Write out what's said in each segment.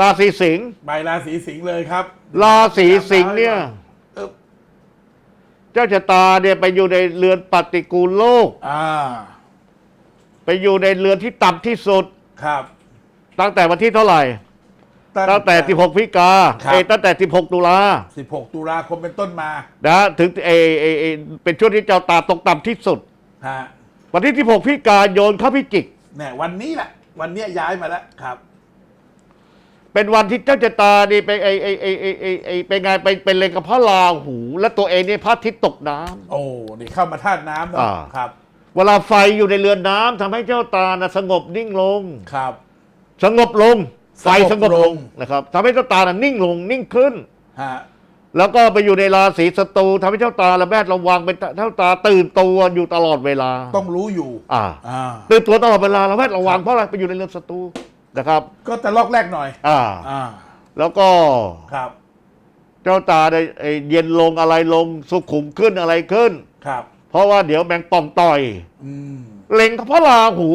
ราศีสิงห์ใบราศีสิงห์เลยครับราศีสิงห์เนี่ย เอิบเจ้าชะตาเนี่ยไปอยู่ในเรือนปฏิกูลโลก อ่า ไปอยู่ในเรือนที่ต่ำที่สุด ครับตั้งแต่วันที่เท่าไหร่ ตั้งแต่ 16พฤศจิกาครับ เอยตั้งแต่ 16 ตุลา16 ตุลาคมเป็นต้นมานะถึงเอเอเอเป็นช่วงที่เจ้าตาตกต่ำที่สุด ฮะวันที่ 16พฤศจิกายนเข้าพิจิก เนี่ยวันนี้แหละ วันเนี้ยย้ายมาแล้วครับ เป็นวันที่เจ้าชะตานี่ไปไอไอไอไอไอไอไปงานไปเป็นเลงกับพระราหู และตัวเองเนี่ยพระอาทิตย์ตกน้ำ โอ้ นี่เข้ามาธาตุน้ำเนอะอ่า ครับ เวลาไฟอยู่ในเรือนน้ำทำให้เจ้าตานะสงบนิ่งลง ครับ สงบลง ไฟสสงงบบลลงงนะครับทำให้เจ้าตานะนิ่งลงนิ่งขึ้น ฮะ แล้วก็ไปอยู่ในราศีศัตรูทำให้เจ้าตาระแวดระวังเป็นเจ้าตาตื่นตัวอยู่ตลอดเวลาต้องรู้อยู่ อ่า อ่า ตื่นตัวตลอดเวลาระแวดระวังเพราะอะไรไปอยู่ในเรือนศัตรู นะครับก็แต่ลอกแรกหน่อย อ่า อ่า แล้วก็ครับ เจ้าตาได้ไอ้เย็นลงอะไรลงสุขุมขึ้นอะไรขึ้น ครับ เพราะว่าเดี๋ยวแมงป่องต่อย อืม เล็งพระราหู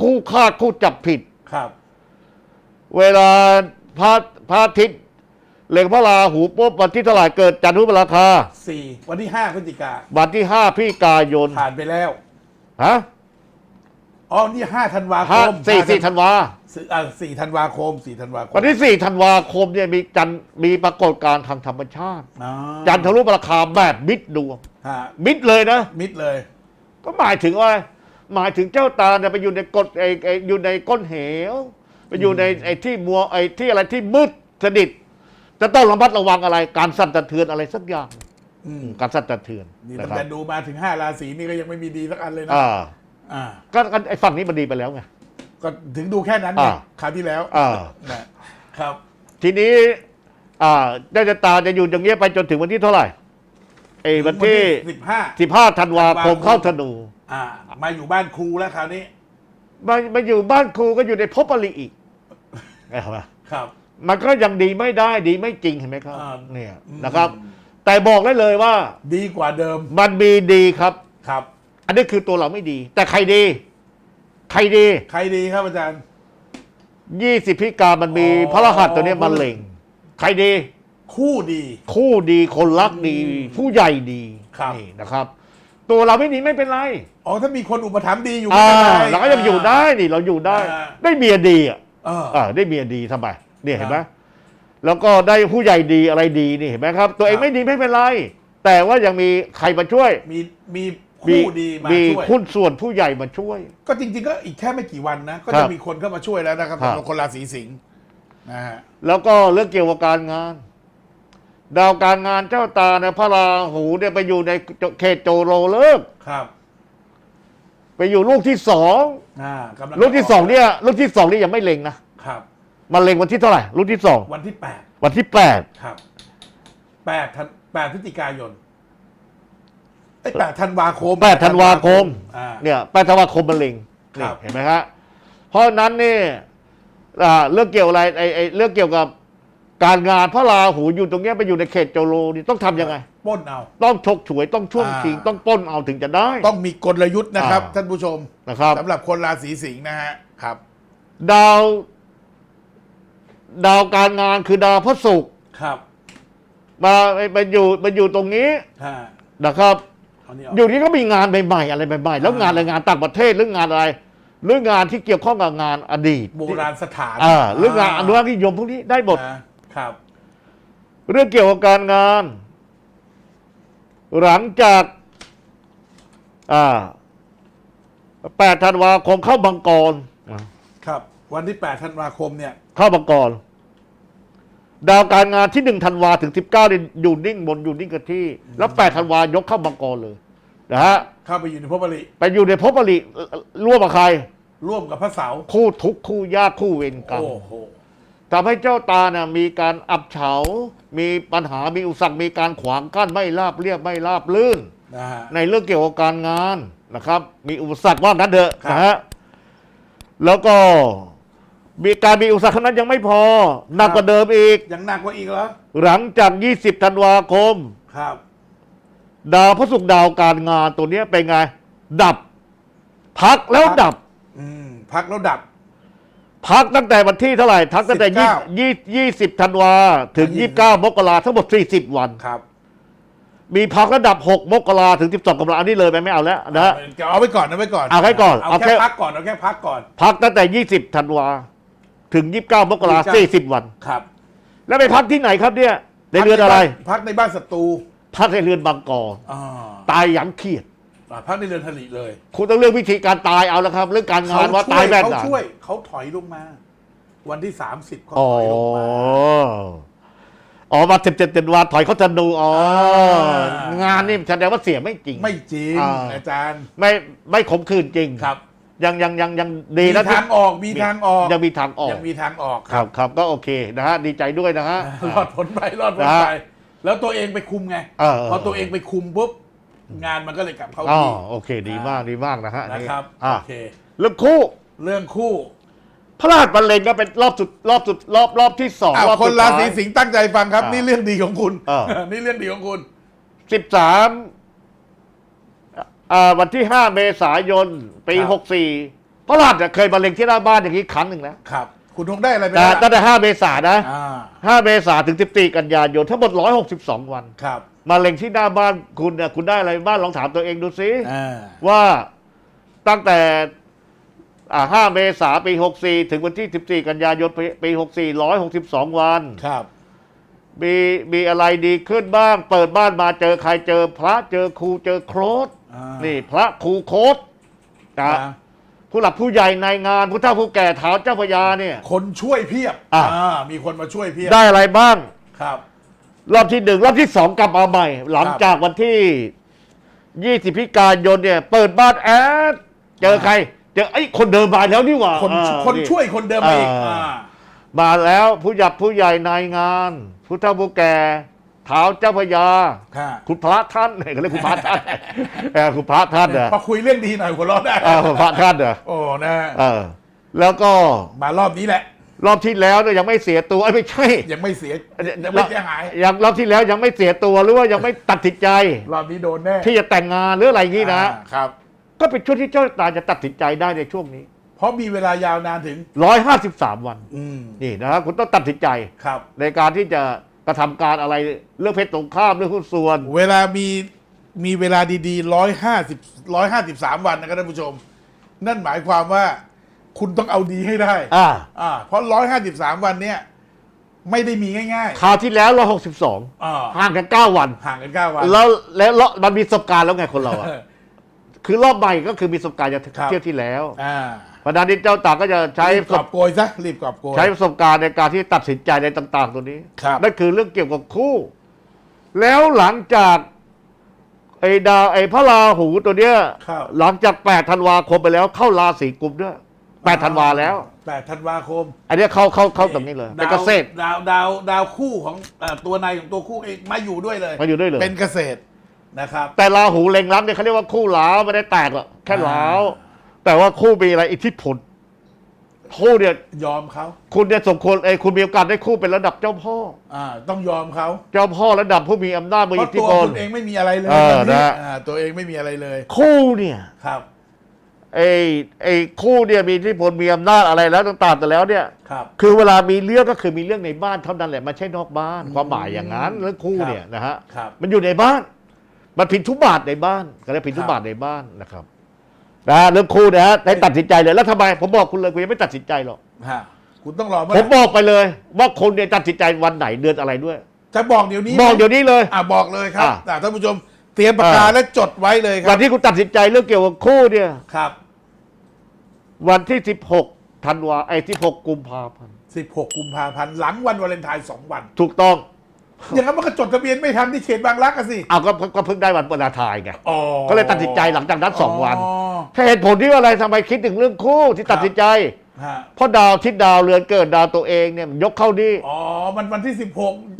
คู่คาดคู่จับผิด ครับ เวลาพระพระอาทิตย์เล็งพระราหูปุ๊บวันที่เท่าไหร่เกิดจันทุปราคา สี่วันที่ห้าพฤศจิกาวันที่ห้าพฤศจิกายนผ่านไปแล้ว ฮะอ๋อนี่ห้าธันวาคห้ามสี่สี่ธันวา สี่อ่าสี่ธันวาคมสี่ธันวาคมวันที่สี่ธันวาคมเนี่ยมีจันทร์มีปรากฏการณ์ทางธรรมชาติ อ๋อจันทรุปราคาแบบมิดดวง ฮะมิดเลยนะ มิดเลยก็หมายถึงว่า หมายถึงเจ้าตาเนี่ยไปอยู่ในกฎไอ้ไอ้อยู่ในก้นเหว ไปอยู่ในไอ้ที่มัวไอ้ที่อะไรที่มืดสนิทจะต้องระมัดระวังอะไร การสั่นสะเทือนอะไรสักอย่าง อืมการสั่นสะเทือนนี่นะตั้งครัแต่บดูมาถึงห้าราศีนี่ก็ยังไม่มีดีสักอันเลยนะอ่าอ่า ก็ก็ไอ้ฝั่งนี้มันดีไปแล้วไง ก็ถึงดูแค่นั้นไงอ่าคราวที่แล้วอ่า นะครับ ทีนี้อ่าเจ้าชะตาจะอยู่อย่างเงี้ยไปจนถึงวันที่เท่าไหร่ไอ้วันที่สิบห้า สิบห้าธันวาคมธันวาคมเข้าธนูอ่า มาอยู่บ้านครูแล้วคราวนี้ มามาอยู่บ้านครูก็อยู่ในภพอริอีกเห็นไหมครับ มันก็ยังดีไม่ได้ดีไม่จริงเห็นไหมครับ อ่าเนี่ยอืม นะครับ แต่บอกได้เลยว่าดีกว่าเดิมมันมีดีครับ ครับ อันนี้คือตัวเราไม่ดี แต่ใครดี ใครดีใครดีครับอาจารย์ ยี่สิบพิกามันมีอ๋อพระรหัสตัวเนี้ยมันเล็ง ใครดี คู่ดี คู่ดีคนรักดีอืมผู้ใหญ่ดีครับ นี่นะครับ ตัวเราไม่ดีไม่เป็นไรอ๋อถ้ามีคนอุปถัมภ์ดีอยู่อ่าไม่เป็นไรเราก็ยังอยู่ได้นี่เราอยู่ได้ อ่า ได้เมียดีอะเออ อ่าได้เมียดีทำไมเนี่ยเห็นไหมครับแล้วก็ได้ผู้ใหญ่ดีอะไรดีนี่เห็นไหมครับ ตัวเองครับ ไม่ดีไม่เป็นไร แต่ว่ายังมีใครมาช่วย มีมี คู่ดีมามีช่วย หุ้นส่วนผู้ใหญ่มาช่วย ก็จริงๆก็อีกแค่ไม่กี่วันนะ ก็ครัจะบมีคนเข้ามาช่วยแล้วนะครับครับ สำหรับคนราศีสิงห์นะฮะแล้วก็เรื่องเกี่ยวกับการงาน ดาวการงานเจ้าตาเนี่ยพระราหูเนี่ยไปอยู่ในเขตโจโรเลิกษ์ครับไปอยู่ลูกที่สองอ่ากำลังลูกที่สองเนี่ยลูกที่สองนี่ยังไม่เล็งนะครับมาเล็งวันที่เท่าไหร่ลูกที่สองวันที่แปดวันที่แปดครับแปดธันแปดพฤศจิกายน ไอ้แปดธันวาคมแปดธันวาคม อ่า เนี่ยแปดธันวาคมมันเล็งครันี่บ เห็นไหมครับเพราะฉะนั้นนี่อ่าเรื่องเกี่ยวอะไรไอ้ไอ้เรื่องเกี่ยวกับการงานพระราหูอยู่ตรงเนี้ยไปอยู่ในเขตโจโรนี่ต้องทำยังไง ปล้นเอา ต้องฉกฉวยต้องช่วงอ่า ชิงต้องปล้นเอาถึงจะได้ ต้องมีกลยุทธ์นะครับ อ่า ท่านผู้ชมนะครับ สำหรับคนราศีสิงห์นะฮะครับ ดาว ดาวการงานคือดาวพระศุกร์ครับมามาอยู่มาอยู่ตรงนี้ฮะนะครับเอานี่ออกอยู่นี้ก็มีงานใหม่ๆอะไรใหม่ๆแล้วอ่างงานอะไรงานต่างประเทศหรืองานอะไรหรืองานที่เกี่ยวข้องกับงานอดีตโบราณสถานอ่าหรืองานอนุรักษ์นิยมพวกนี้ได้หมดนะครับ เรื่องเกี่ยวกับการงาน หลังจากอ่าแปดธันวาคมเข้าบังกรอะครับ วันที่แปดธันวาคมเนี่ย เข้าบังกร ดาวการงานที่หนึ่งธันวาถึงสิบเก้าเนี่ยอยู่นิ่งบนอยู่นิ่งกับที่ แล้วแปดธันวายกเข้าบังกรเลยนะฮะเข้าไปอยู่ในภพบริไปอยู่ในภพอริร่วมกับใคร ร่วมกับพระเสาร์คู่ทุกข์คู่ยากคู่เวรกรรมโอ้โหทำให้เจ้าตาน่ะมีการอับเฉา มีปัญหามีอุปสรรคมีการขวางกั้นไม่ราบเรียบไม่ราบลื่น นะฮะ ในเรื่องเกี่ยวกับการงานนะครับ มีอุปสรรคว่างั้นเถอะครับ นะฮะแล้วก็ มีการมีอุปสรรคเท่านั้นยังไม่พอหนักกว่าเดิมอีก ยังหนักกว่าอีกเหรอหลังจาก 20 ธันวาคม ครับ ดาวพระศุกร์ดาวการงานตัวเนี้ยเป็นไง ดับ พักแล้วดับ อืมพักแล้วดับ พักตั้งแต่วันที่เท่าไหร่พักตั้งแต่ยี่19 ยี่ยี่สิบธันวาถึงถึงยี่สิบเก้ามกราทั้งหมดสี่สิบวัน ครับมีพักระดับหกมกราถึงสิบสองกราอันนี้เลยไปไม่เอาแล้วนะฮะ เอาไว้ก่อนเอาไว้ก่อนเอาไว้ก่อนเอาเอาแค่แค่ พักก่อนเอาแค่พักก่อน พักตั้งแต่ยี่สิบธันวา ถึงยี่สิบเก้ามกราสี่สิบวัน ครับแล้วไปพักที่ไหนครับเนี่ยในเรือนอะไร พักในบ้านศัตรูพักในเรือนบางกออ่าตายอย่างเครียด อ่าพักในเรือนทลิเลยคุณต้องเลือกวิธีการตายเอาแล้วครับ เรื่องการงานว่าตายแบบเขาไหนช่วยเขาถอยลงมา วันที่สามสิบเขาอ๋อถอยลงมาอ๋อมาเต็มเต็มเต็มวันถอยเขาจะดูอ๋ออ่างานนี่แสดงว่าเสียไม่จริง ไม่จริงอ่า อาจารย์ ไม่ไม่ขมขื่นจริง ครับ ยังยังยังยังดีมีนะที่ทางออกมีทางออกยังมีทางออกยังมีทางออกครับครับก็โอเคนะฮะดีใจด้วยนะฮะ รอดพ้นไปรอดพ้นนะไป แล้วตัวเองไปคุมไงเออ พอตัวเองไปคุมปุ๊บงานมันก็เลยกลับเข้าอ๋อที่โอเค ดีมากดีมากนะฮะนะครับอ่าโอเค เรื่องคู่ เรื่องคู่พระราชบรรเลงก็เป็นรอบสุดรอบสุดรอบรอบที่สองอ้าวรอบคนสุดราท้ายศีสิงห์ตั้งใจฟังครับ อ่านี่นี่เรื่องดีของคุณ เออ นี่เรื่องดีของคุณ สิบสาม อ่าวันที่ห้าเมษายนปี ครับหกสี่พระราชเนี่ยเคยบรรเลงที่หน้าบ้านอย่างนี้ครั้งหนึ่งแล้วครับ คุณคงได้อะไรไปแต่แล้วตั้งแต่ห้าเมษายนนะ อ่าห้าเมษาถึงสิบสี่กันยายนทั้งหมดร้อยหกสิบสองวัน ครับมาเล็งที่หน้าบ้านคุณเนี่ยคุณได้อะไรบ้านลองถามตัวเองดูสิ อ่าว่าตั้งแต่อ่าห้าเมษาปีหกสี่ถึงวันที่สิบสี่กันยายนปีปีหกสี่ร้อยหกสิบสองวัน ครับมีมีอะไรดีขึ้นบ้าง เปิดบ้านมาเจอใครเจอพระเจอครูเจอโค้ด อ่านี่พระครูโค้ดนะ นะผู้หลักผู้ใหญ่ในงานผู้เฒ่าผู้แก่เท้าเจ้าพระยาเนี่ย คนช่วยเพียบอ่ามีคนมาช่วยเพียบได้อะไรบ้าง ครับ รอบที่หนึ่งรอบที่สองกลับมาใหม่ หลังจากวันที่ยี่สิบพิการยนเนี่ย เปิดบ้านแอดเจอใคร เจอไอ้ยคนเดิมมาแล้วนี่หว่าคนอ่าคนช่วยคนเดิมมาอีกอ่าอ่ามาแล้วผู้หยับผู้ใหญ่ในงาน ผู้เฒ่าผู้แก่ เท้าเจ้าพระยา ค่ะคุณพระท่านเขาเรียกคุณพระท่านเออคุณพระท่านเหรอพอคุยเรื่องดีหน่อยหัวเราะได้เออคุณพระท่านเหรอโอ้นะเออ แล้วก็มารอบนี้แหละ รอบที่แล้วเนี่ยยังไม่เสียตัวเอ้ยไม่ใช่ยังไม่เสียยังไม่เสียหาย ยังรอบที่แล้วยังไม่เสียตัวหรือว่ายังไม่ตัดสินใจ รอบนี้โดนแน่ที่จะแต่งงานหรืออะไรอย่างนี้นะอ่าครับ ก็เป็นช่วงที่เจ้าตาจะตัดสินใจได้ในช่วงนี้เพราะมีเวลายาวนานถึง 153 วัน อืมนี่นะครับคุณต้องตัดสินใจ ครับ ในการที่จะ กระทำการอะไรเรื่องเพศตรงข้ามเรื่องหุ้นส่วน เวลามีมีเวลาดีๆร้อยห้าสิบร้อยห้าสิบสามวันนะครับท่านผู้ชม นั่นหมายความว่าคุณต้องเอาดีให้ได้อ่า อ่าเพราะร้อยห้าสิบสามวันเนี้ยไม่ได้มีง่ายคราวที่แล้วๆอ่า162ห่างกัน9วัน ห่างกันเก้าวัน แล้วแล้วแล้วมันมีประสบการณ์แล้วไงคนเราอะ คือรอบใหม่ก็คือมีประสบการณ์จากครับ เที่ยวที่แล้วอ่าเพราะฉะนั้นนี่เจ้าตาก็จะใช้รีบประกสอบบโกยซะรีบกอบโกย ใช้ประสบการณ์ในการที่ตัดสินใจในต่าง ๆ ตัวนี้ครับ นั่นคือเรื่องเกี่ยวกับคู่ แล้วหลังจากไอ้ดาวไอ้พระราหูตัวเนี้ยครับ หลังจาก8ธันวาคมไปแล้วเข้าราศีกุมด้วย8ธันวาแล้ว แปดธันวาคมอันเนี้ยเข้าเข้าเข้าตรงนี้เลยเป็นเกษตร ดาวดาวดาวคู่ของเอ่อตัวนายของตัวคู่เองมาอยู่ด้วยเลยมาอยู่ด้วยเลย เป็นเกษตร นะครับ แต่ราหูเล็งรับเนี่ยเขาเรียกว่าคู่หลาวไม่ได้แตกหรอกแค่หลาวอ่แต่ว่าคู่มีอะไรอิทธิพลคู่เนี่ยยอมเขาคุณเนี่ยสมควรไอ้ยคุณมีโอกาสได้คู่เป็นระดับเจ้าพ่อ อ่า ต้องยอมเขาเจ้าพ่อระดับผู้มีอำนาจมีเพอิราะทธิตัวพล คุณเองไม่มีอะไรเลยเออวันนี้นะ อ่าตัวเองไม่มีอะไรเลยคู่เนี่ยครับไอ้ไอ้คู่เนี่ยมีอิทธิพลมีอำนาจอะไรแล้วต่างๆแต่แล้วเนี่ย ครับ คือเวลามีเรื่องก็คือมีเรื่องในบ้านเท่านั้นแหละมันใช่นอกบ้าน ความหมายอย่างนั้นเรื่องคู่ครับเนี่ยนะฮะครับ มันอยู่ในบ้าน มันผิดทุกบาทในบ้านก็เรียกผิดทุกครับบาทในบ้านนะครับนะเรื่องคู่นะฮะให้ตัดสินใจเลยแล้วทำไมผมบอกคุณเลยคุณยังไม่ตัดสินใจหรอกฮะคุณต้องรอเมื่อผไหมร่บอกไปเลย ว่าคนเนี่ยตัดสินใจวันไหนเดือนอะไรด้วย จะบอกเดี๋ยวนี้บอกไหมเดี๋ยวนี้เลย อ่าบอกเลยครับอะอ่าท่านผู้ชมเตรียมปากกาอะ และจดไว้เลยควัรันบที่คุณตัดสินใจเรื่องเกี่ยวกับคู่เนี่ย ครับ วันที่ 16ธันวาไอ้16กุมภาพันธ์16 กุมภาพันธ์หลังวันวาเลนไทน์สองวัน ถูกต้อง อย่างนั้นมันก็จดทะเบียนไม่ทันที่เขตบางรักกันสิ เอาก็ก็เพิ่งได้วันเปิดทายไงอ๋อก็เลยตัดสินใจหลังจากนั้นสองวันอ๋อถ้าเหตุผลที่ว่าอะไรทำไมคิดถึงเรื่องคู่ที่ตัดสินใจ ฮะเพราะดาวทิศดาวเรือนเกิดดาวตัวเองเนี่ยมันยกเข้านี่อ๋อ มันวันที่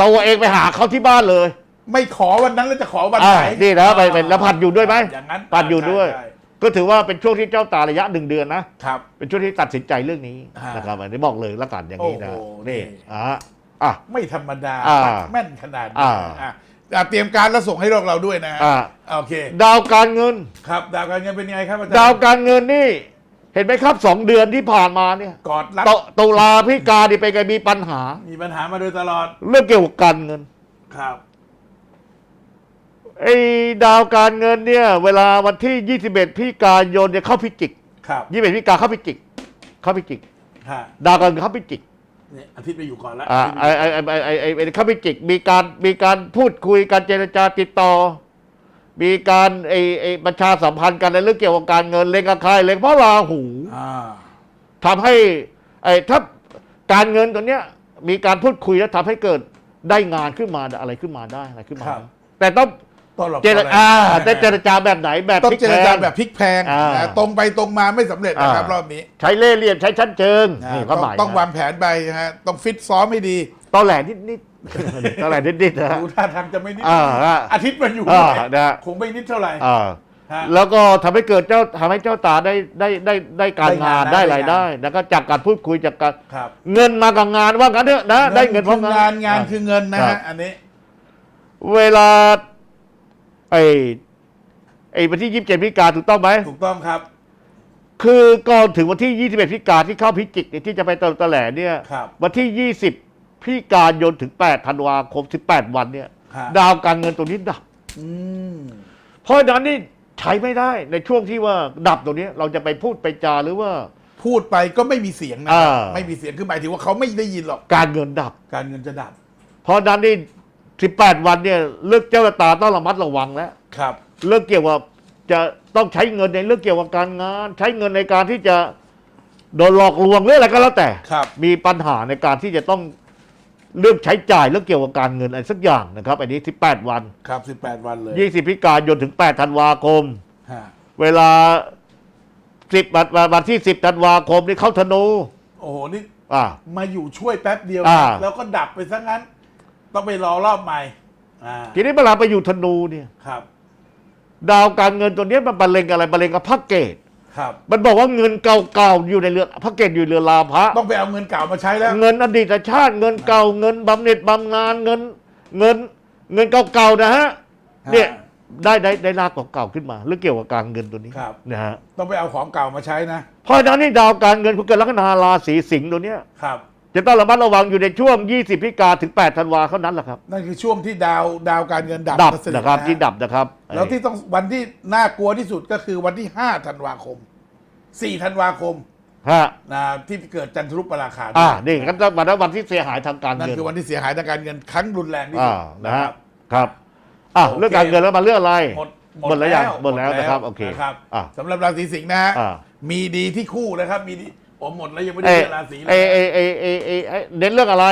ตัวเองไปหาเขาที่บ้านเลย16 ไม่ขอวันนั้นแล้วจะขอวันอ่าไหนนี่นะไปเป็นแล้วผัดอยู่ด้วยไหมอย่างนั้นผัดอยู่ด้วย ใช่ก็ถือว่าเป็นช่วงที่เจ้าตาระยะหนึ่งเดือนนะใช่ครับ เป็นช่วงที่ตัดสินใจเรื่องนี้อ่านนะครับอันนี้บอกเลยละกันอย่างนี้นะโอ้โหนี่ นี่อะ อะไม่ธรรมดาอ่าปักแม่นขนาดนี้อ่า อะอะเตรียมการแล้วส่งให้เราเราด้วยนะฮะอะโอเค ดาวการเงิน ครับดาวการเงินเป็นยังไงครับอาจารย์ดาวการเงินนี่ เห็นไหมครับสองเดือนที่ผ่านมาเนี่ยกอดรัดตตุลาพิกานี่เป็นไงมีปัญหา มีปัญหามาโดยตลอดเรื่องเกี่ยวกับการเงินครับ ไอ้ดาวการเงินเนี่ย เวลาวันที่ 21พิกายนเนี่ยเข้าพิจิกครับ21พิกาเข้าพิจิกเข้าพิจิก ฮะดาวการเงินเข้าพิจิก เนี่ยอาทิตย์ไปอยู่ก่อนแล้วอ่าไอ้ไอ้ไอ้ไอ้ไอ้ไอ้ไอ้เข้าพิจิกมีการมีการพูดคุยการเจรจาติดต่อ มีการไอ้ไอ้ประชาสัมพันธ์กันในเรื่องเกี่ยวกับการเงินเล็งกับใครเล็งเพราะราหูอ่าทำให้ไอ้ถ้าการเงินตัวเนี้ย มีการพูดคุยแล้วทำให้เกิดได้งานขึ้นมาอะไรขึ้นมาได้อะไรขึ้นมาครับแต่ต้อง ต้อนรับเจรจาแต่เจรจาแบบไหนแบบต้องพลิกเจรจาแพลงแบบพลิกแพลงอ่านะตรงไปตรงมาไม่สำเร็จนะครับอ่ารอบนี้ใช้เล่ห์เหลี่ยมใช้ชั้นเชิงนะนี่ต้ก็องหมายต้องนะวางแผนไปนะฮะต้องฟิตซ้อมให้ดีตอแหลนิดนิดๆ ตอแหลนิดนิดๆนะฮะ ดูท่าทางจะไม่นิดอ่าอ่าอาทิตย์มาอยู่อ่าด้วยนะคงไม่นิดเท่าไหร่ อ่าฮะแล้วก็ทำให้เกิดเจ้าทำให้เจ้าตาได้ได้ได้ได้การงานได้ได้งาน รายได้ได้แล้วก็จากการพูดคุยจากการครับเงินมากับงานว่างั้นเถอะนะได้เงินเพคืราะองานงานอ่คือเงินนะครัฮะบอันนี้ เวลา ไอ้ไอ้วันที่ยี่สิบเจ็ดพิกาถูกต้องไหม ถูกต้องครับ คือก่อนถึงวันที่ยี่สิบเอ็ดพิกาที่เข้าพิจิกเนี่ยที่จะไปตะตะแหลเนี่ยครับวันที่ยี่สิบพิกายนถึงแปดธันวาคมสิบแปดวันเนี่ยฮะดาวการเงินตัวนี้ดับ อืม เพราะฉะนั้นนี่ใช้ไม่ได้ในช่วงที่ว่าดับตัวนี้เราจะไปพูดไปจาหรือว่า พูดไปก็ไม่มีเสียงนะอ่าไม่มีเสียงคือหมายถึงว่าเขาไม่ได้ยินหรอก การเงินดับ การเงินจะดับ เพราะฉะนั้นนี่ สิบแปดวันเนี่ยเลือกเจ้าตาต้องระมัดระวังแล้ว ครับ เรื่องเกี่ยวกับจะต้องใช้เงินในเรื่องเกี่ยวกับการงาน ใช้เงินในการที่จะโดนหลอกลวงหรืออะไรก็แล้วแต่ ครับ มีปัญหาในการที่จะต้องเรื่องใช้จ่ายเรื่องเกี่ยวกับการเงินอะไรสักอย่างนะครับ อันนี้ 18 วัน ครับ 18 วันเลย20พิกายนถึง 8 ธันวาคม ฮะเวลา 10วันวันวันที่ 10 ธันวาคมนี่เข้าธนูโอ้โห นี่ อ่า มาอยู่ช่วยแป๊บเดียว อ่า แล้วก็ดับไปซะงั้น ต้องไปรอรอบใหม่อ่าทีนี้เวลาไปอยู่ธนูเนี่ย ครับ ดาวการเงินตัวเนี้ยมันบรรเลงอะไรบรรเลงกับพระเกตครับ มันบอกว่าเงินเก่าๆอยู่ในเรือพระเกตอยู่เรือลาพระ ต้องไปเอาเงินเก่ามาใช้แล้ว เงินอดีตชาติเงินเก่าเงินบำเหน็จบำนาญเงิน เงิน เงินเก่าๆนะฮะเนี่ยได้ได้ได้ลากเก่าๆขึ้นมาเรื่องเกี่ยวกับการเงินตัวนี้ครับ นะฮะต้องไปเอาของเก่ามาใช้นะเพราะฉะนั้นนี่ดาวการเงินคุณเกิดลัคนาราศีสิงห์ตัวเนี้ยครับ จะต้องระมัดระวังอยู่ในช่วง 20พิกาถึง 8 ธันวาเท่านั้นแหละครับ นั่นคือช่วงที่ดาวดาวการเงินดับดับมาเสด็จนะครับฮที่ดับนะครับแล้วที่ต้องวันที่น่ากลัวที่สุดก็คือวันที่ 5 ธันวาคม 4 ธันวาคมฮะนะที่เกิดจันทรุปราคาอ่านี่ก็ต้องมาแล้ววันที่เสียหายทางการนั่นเงินคือวันที่เสียหายทางการเงินครั้งรุนแรงที่อ่าสุดนะฮะครับอะโอเคเรื่องการเงินแล้วมาเรื่องอะไรหมดหมดแล้วยังหมดแล้วนะครับโอเคนะครับอะสำหรับราศีสิงห์นะฮะอ่ามีดีที่คู่นะครับมี ดีผมหมดแล้วยังไม่เอได้เลือกราศีเลเอยเอเอเอเอเอเน้นเรื่องอะไร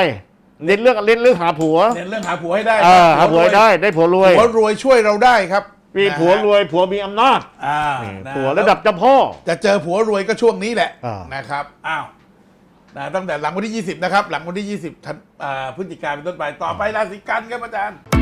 เน้นเรื่องเน้นเรื่องหาผัวเน้นเรื่องหาผัวให้ได้อ่าคหารับผัวให้ได้ได้ผัวรวยผัวรวยช่วยเราได้ครับมีนะฮะผัวรวยผัวมีอำนาจอ่านี่นะผัวระดับเจ้าพ่อ จะเจอผัวรวยก็ช่วงนี้แหละอ่านนะครับอ้าวนะตั้งแต่หลังวันที่ 20 นะครับ หลังวันที่ 20ธันอ่าพฤศจิกายนเป็นต้นไป ต่อไปราศีกันครับอาจารย์